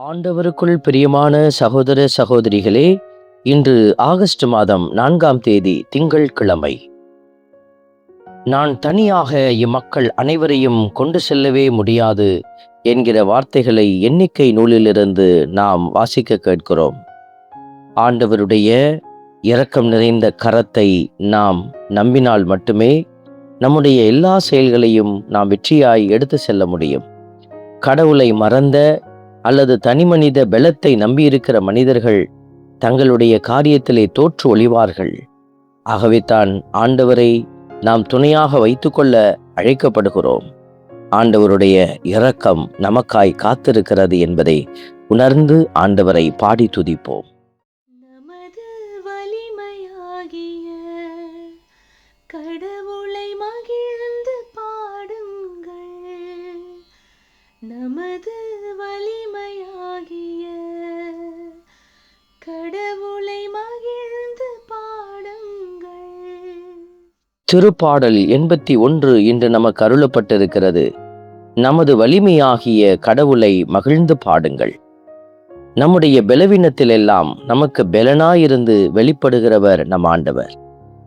ஆண்டவருக்குள் பிரியமான சகோதர சகோதரிகளே இன்று ஆகஸ்ட் மாதம் நான்காம் தேதி திங்கள் கிழமை நான் தனியாக இம்மக்கள் அனைவரையும் கொண்டு செல்லவே முடியாது என்கிற வார்த்தைகளை எண்ணிக்கை நூலிலிருந்து நாம் வாசிக்க கேட்கிறோம். ஆண்டவருடைய இரக்கம் நிறைந்த கரத்தை நாம் நம்பினால் மட்டுமே நம்முடைய எல்லா செயல்களையும் நாம் வெற்றியாய் எடுத்து செல்ல முடியும். கடவுளை மறந்த அல்லது தனிமனித பலத்தை நம்பியிருக்கிற மனிதர்கள் தங்களுடைய காரியத்திலே தோற்று ஒளிவார்கள். ஆகவே தான் ஆண்டவரை நாம் துணையாக வைத்துக்கொள்ள அழைக்கப்படுகிறோம். ஆண்டவருடைய இரக்கம் நமக்காய் காத்திருக்கிறது என்பதை உணர்ந்து ஆண்டவரை பாடி துதிப்போம். நமது வலிமையாகிய கடவுளை மகிழ்ந்து பாடுங்கள். நமது வலிமையாகிய கடவுளை மகிழ்ந்து பாடுங்கள். திருப்பாடல் எண்பத்தி ஒன்று இன்று நமக்கு அருளப்பட்டிருக்கிறது. நமது வலிமையாகிய கடவுளை மகிழ்ந்து பாடுங்கள். நம்முடைய பலவீனத்திலெல்லாம் நமக்கு பலனாயிருந்து வெளிப்படுகிறவர் நம் ஆண்டவர்.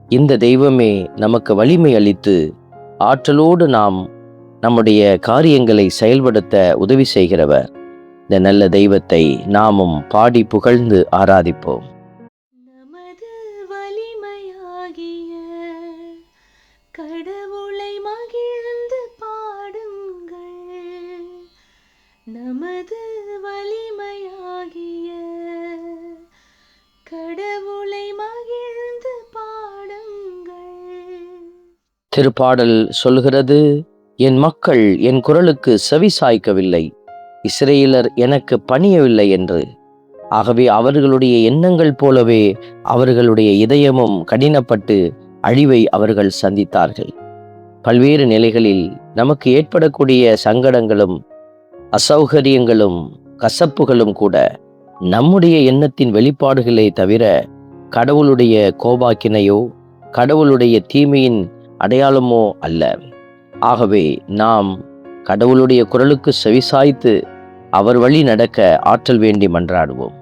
இந்த தெய்வமே நமக்கு வலிமை அளித்து ஆற்றலோடு நாம் நம்முடைய காரியங்களை செயல்படுத்த உதவி செய்கிறவர். இந்த நல்ல தெய்வத்தை நாமும் பாடி புகழ்ந்து ஆராதிப்போம். நமது வலிமையாகிய கடவுளை மகிழ்ந்து பாடுங்கள். நமது வலிமையாகிய கடவுளை மகிழ்ந்து பாடுங்கள். திருப்பாடல் சொல்கிறது என் மக்கள் என் குரலுக்கு செவி சாய்க்கவில்லை. இஸ்ரேலர் எனக்கு பணியவில்லை என்று. ஆகவே அவர்களுடைய எண்ணங்கள் போலவே அவர்களுடைய இதயமும் கடினப்பட்டு அழிவை அவர்கள் சந்தித்தார்கள். பல்வேறு நிலைகளில் நமக்கு ஏற்படக்கூடிய சங்கடங்களும் அசௌகரியங்களும் கசப்புகளும் கூட நம்முடைய எண்ணத்தின் வெளிப்பாடுகளே தவிர கடவுளுடைய கோபாக்கினையோ கடவுளுடைய தீமையின் அடையாளமோ அல்ல. ஆகவே நாம் கடவுளுடைய குரலுக்கு செவிசாய்த்து அவர் வழி நடக்க ஆற்றல் வேண்டி மன்றாடுவோம்.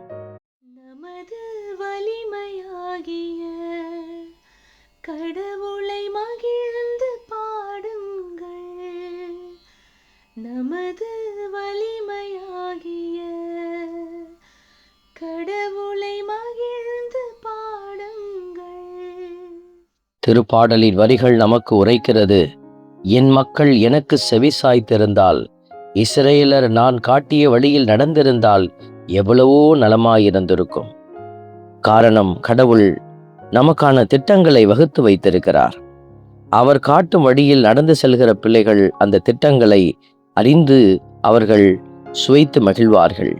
நமது வலிமையாகிய கடவுளை மகிழ்ந்து பாடுங்கள். நமது வலிமையாகிய கடவுளை மகிழ்ந்து பாடுங்கள். திருப்பாடலின் வரிகள் நமக்கு உரைக்கிறது. என் மக்கள் எனக்கு செவிசாய்த்திருந்தால் இஸ்ரேலர் நான் காட்டிய வழியில் நடந்திருந்தால் எவ்வளவோ நலமாயிருந்திருக்கும். காரணம் கடவுள் நமக்கான திட்டங்களை வகுத்து வைத்திருக்கிறார். அவர் காட்டும் வழியில் நடந்து செல்கிற பிள்ளைகள் அந்த திட்டங்களை அறிந்து அவர்கள் சுவைத்து மகிழ்வார்கள்.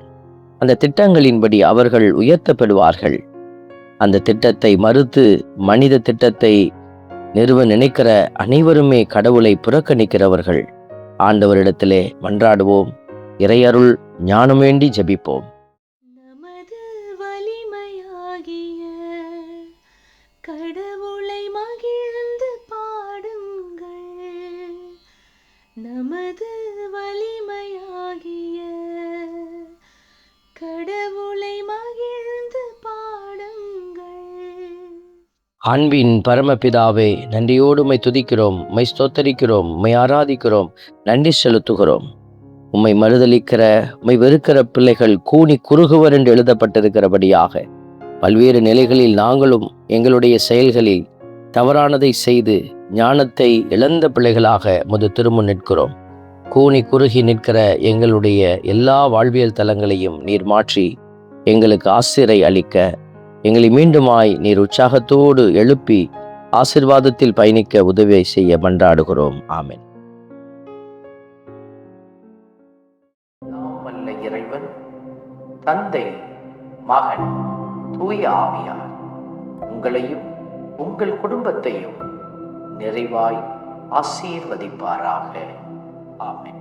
அந்த திட்டங்களின்படி அவர்கள் உயர்த்தப்படுவார்கள். அந்த திட்டத்தை மறுத்து மனித திட்டத்தை நிறுவ நினைக்கிற அனைவருமே கடவுளை புறக்கணிக்கிறவர்கள். ஆண்டவரிடத்திலே மன்றாடுவோம். இறையருள் ஞானம் வேண்டி ஜபிப்போம். நமது வலிமையாகிய கடவுளை மகிழ்ந்து பாடுங்கள். நமது வலிமையாகிய கடவுள் அன்பின் பரமபிதாவே நன்றியோடு உமை துதிக்கிறோம் உமை ஸ்தோத்தரிக்கிறோம் உமை ஆராதிக்கிறோம் நன்றி செலுத்துகிறோம். உம்மை மறுதளிக்கிற உம்மை வெறுக்கிற பிள்ளைகள் கூனி குறுகுவர் என்று எழுதப்பட்டிருக்கிறபடியாக பல்வேறு நிலைகளில் நாங்களும் எங்களுடைய செயல்களில் தவறானதை செய்து ஞானத்தை இழந்த பிள்ளைகளாக முது திரும்ப நிற்கிறோம். கூனி குறுகி நிற்கிற எங்களுடைய எல்லா வாழ்வியல் தலங்களையும் நீர் மாற்றி எங்களுக்கு ஆசிரை அளிக்க எங்களை மீண்டுமாய் நீர் உற்சாகத்தோடு எழுப்பி ஆசிர்வாதத்தில் பயணிக்க உதவியை செய்ய மன்றாடுகிறோம். ஆமேன். இறைவன் தந்தை மகன் தூய ஆவியார். உங்களையும் உங்கள் குடும்பத்தையும் நிறைவாய் ஆசீர்வதிப்பாராக. ஆமென்.